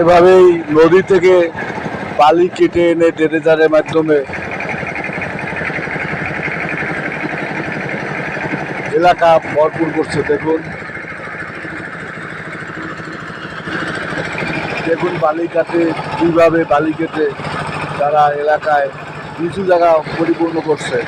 এভাবেই নদী থেকে বালি কেটে এনে ডেরেজারের মাধ্যমে এলাকা ভরপুর করছে। দেখুন। দেখুন বালি কাটে, কীভাবে বালি কেটে তারা এলাকায় কিছু জায়গা পরিপূর্ণ করছে।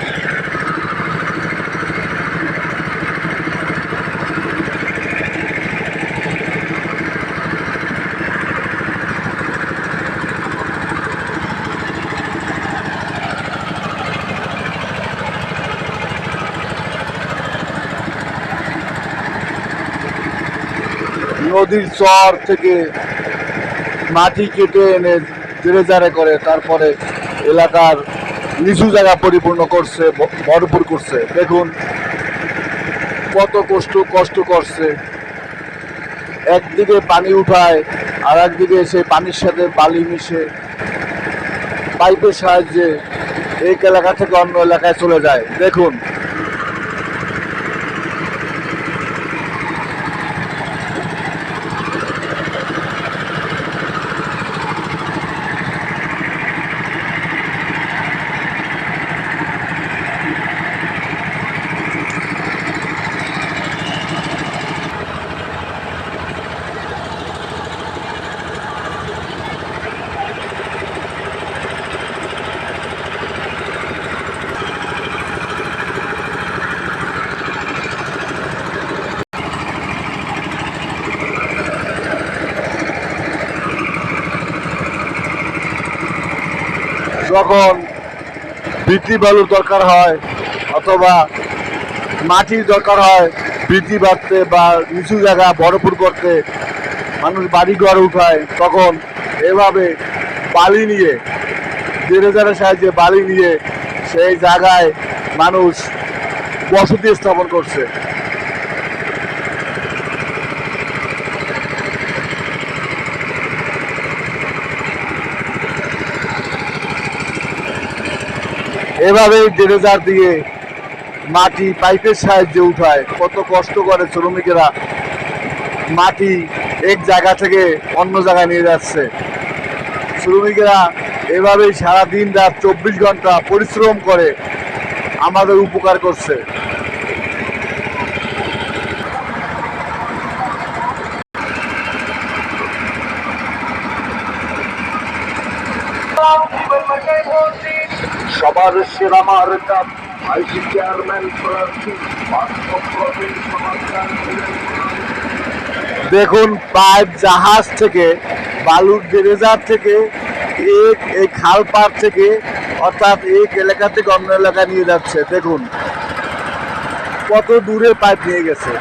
নদীর চর থেকে মাটি কেটে এনে জেরে জারে করে, তারপরে এলাকার নিচু জায়গা পরিপূর্ণ করছে ভরপুর করছে। দেখুন, কত কষ্ট কষ্ট করছে। একদিকে পানি উঠায়, আর একদিকে সেই পানির সাথে বালি মিশে পাইপের সাহায্যে এক এলাকা থেকে অন্য এলাকায় চলে যায়। দেখুন যখন বৃত্তি বালুর দরকার হয় অথবা মাটির দরকার হয় বৃত্তি বাড়তে বা নিচু জায়গা ভরপুর করতে মানুষ বাড়ি ঘর উঠায়, তখন এভাবে বালি নিয়ে জেরেজারের সাহায্যে বালি নিয়ে সেই জায়গায় মানুষ বসতি স্থাপন করছে। এভাবেই ডেরেজার দিয়ে মাটি পাইপের সাহায্যে উঠায়। কত কষ্ট করে শ্রমিকেরা মাটি এক জায়গা থেকে অন্য জায়গায় নিয়ে যাচ্ছে। শ্রমিকেরা এভাবেই সারা দিন রাত চব্বিশ ঘণ্টা পরিশ্রম করে আমাদের উপকার করছে। সবার সেরা মার্কা আইসি চেয়ারম্যান দেখুন, পাইপ জাহাজ থেকে, বালুর ডেরেজার থেকে, এক এই খাল পার থেকে, অর্থাৎ এক এলাকা থেকে অন্য এলাকায় নিয়ে যাচ্ছে। দেখুন, কত দূরে পাইপ নিয়ে গেছে।